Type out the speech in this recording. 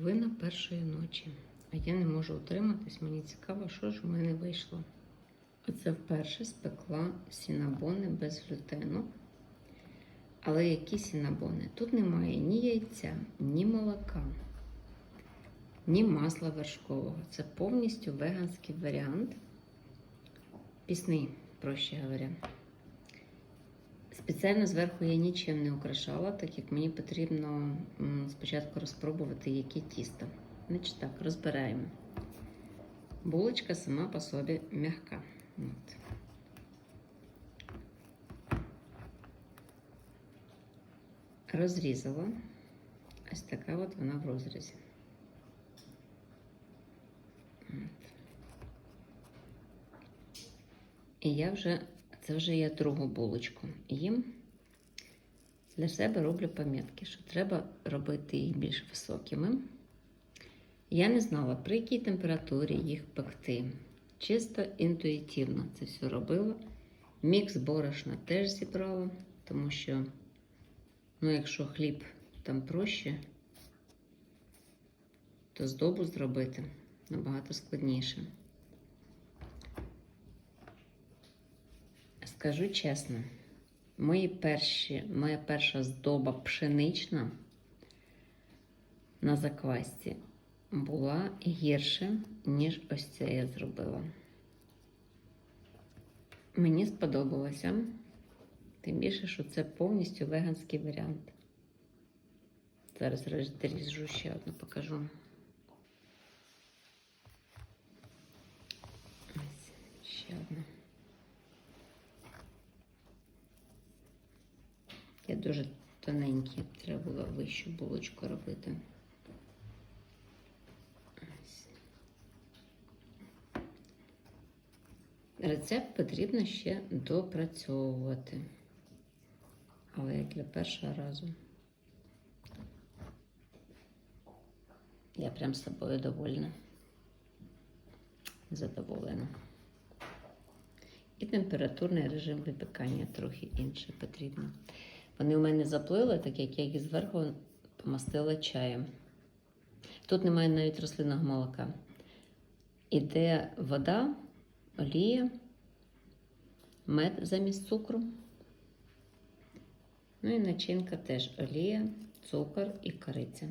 Вина першої ночі. А я не можу утриматись. Мені цікаво, що ж в мене вийшло. Оце вперше спекла сінабони без глютену. Але які сінабони? Тут немає ні яйця, ні молока, ні масла вершкового. Це повністю веганський варіант. Пісний, проще говоря. Спеціально зверху я нічим не украшала, так як мені потрібно спочатку розпробувати, яке тісто. Значить так, розбираємо. Булочка сама по собі м'яка. От. Розрізала. Ось така от вона в розрізі. От. І я вже, це вже я другу булочку їм. Для себе роблю пам'ятки, що треба робити їх більш високими. Я не знала, при якій температурі їх пекти. Чисто інтуїтивно це все робила. Мікс борошна теж зібрала, тому що, ну, якщо хліб там проще, то здобу зробити набагато складніше. Скажу чесно, мої перші, моя перша здоба пшенична на заквасці була гірше, ніж ось це я зробила. Мені сподобалося, тим більше, що це повністю веганський варіант. Зараз розріжу ще одну покажу. Ось ще одна. Я дуже тоненькі, треба було вищу булочку робити. Рецепт потрібно ще допрацьовувати. Але як для першого разу. Я прям з собою довольна. Задоволена. І температурний режим випікання трохи інше потрібно. Вони у мене заплили, так як я їх зверху помастила чаєм. Тут немає навіть рослинного молока. Іде вода, олія, мед замість цукру. Ну і начинка теж олія, цукор і кориця.